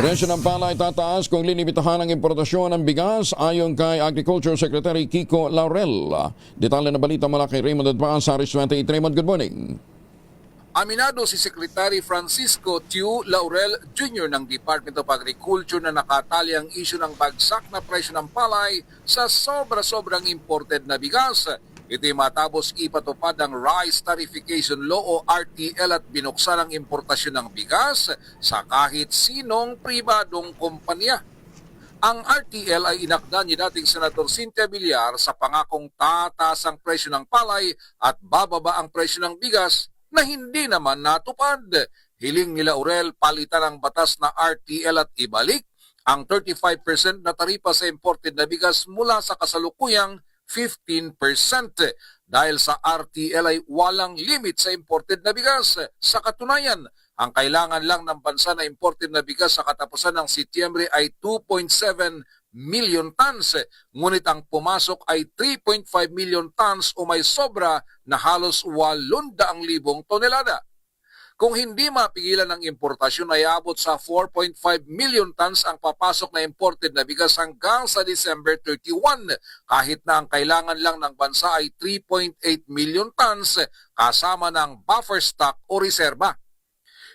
Presyo ng palay tataas kung linimitahan ang importasyon ng bigas ayon kay Agriculture Secretary Kiko Laurel. Detalye na balita mula kay Raymond Advance, Saris 28. Raymond, good morning. Aminado si Secretary Francisco Tiu Laurel Jr. ng Department of Agriculture na nakatali ang isyu ng bagsak na presyo ng palay sa sobra-sobrang imported na bigas. Ito'y matapos ipatupad ang Rice Tarification Law o RTL at binuksan ang importasyon ng bigas sa kahit sinong pribadong kumpanya. Ang RTL ay inakda ni dating Senator Cynthia Villar sa pangakong tataas ang presyo ng palay at bababa ang presyo ng bigas na hindi naman natupad. Hiling nila Aurel palitan ang batas na RTL at ibalik ang 35% na taripa sa imported na bigas mula sa kasalukuyang 15% dahil sa RTL ay walang limit sa imported na bigas. Sa katunayan, ang kailangan lang ng bansa na imported na bigas sa katapusan ng Setyembre ay 2.7 million tons. Ngunit ang pumasok ay 3.5 million tons o may sobra na halos 800,000 tonelada. Kung hindi mapigilan ang importasyon ay abot sa 4.5 million tons ang papasok na imported na bigas hanggang sa December 31 kahit na ang kailangan lang ng bansa ay 3.8 million tons kasama ng buffer stock o reserba.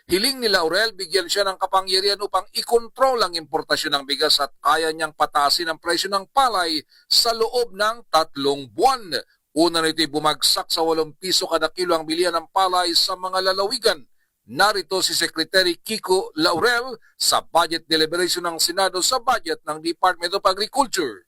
Hiling ni Laurel bigyan siya ng kapangyarihan upang ikontrol ang importasyon ng bigas at kaya niyang patasin ang presyo ng palay sa loob ng tatlong buwan. Una nito'y bumagsak sa 8 piso kada kilo ang bilihan ng palay sa mga lalawigan. Narito si Secretary Kiko Laurel sa budget deliberation ng Senado sa budget ng Department of Agriculture.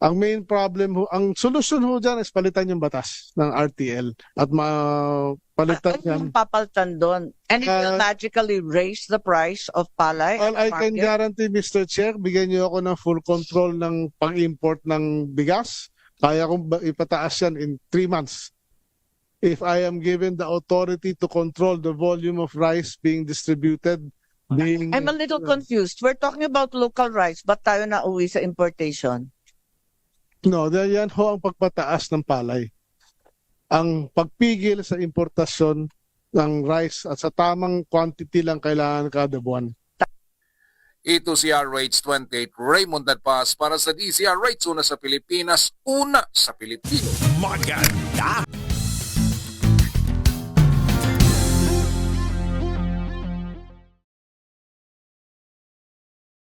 Ang main problem ho, ang solusyon ho dyan is palitan yung batas ng RTL at mapalitan Ano yan. yung papalitan doon? And it will Uh, magically raise the price of palay? Well, I can market? guarantee, Mr. Chair, bigyan niyo ako ng full control ng pag-import ng bigas. Kaya kong ipataas yan in three months. If I am given the authority to control the volume of rice being distributed, being... I'm a little confused. We're talking about local rice, but tayo na uwi sa importation? No, dahil yan ho ang pagpataas ng palay. Ang pagpigil sa importasyon ng rice at sa tamang quantity lang kailangan kada buwan. Ito si RH28 Raymond Dadpas para sa DCR Rates una sa Pilipinas, una sa Pilipino. Maganda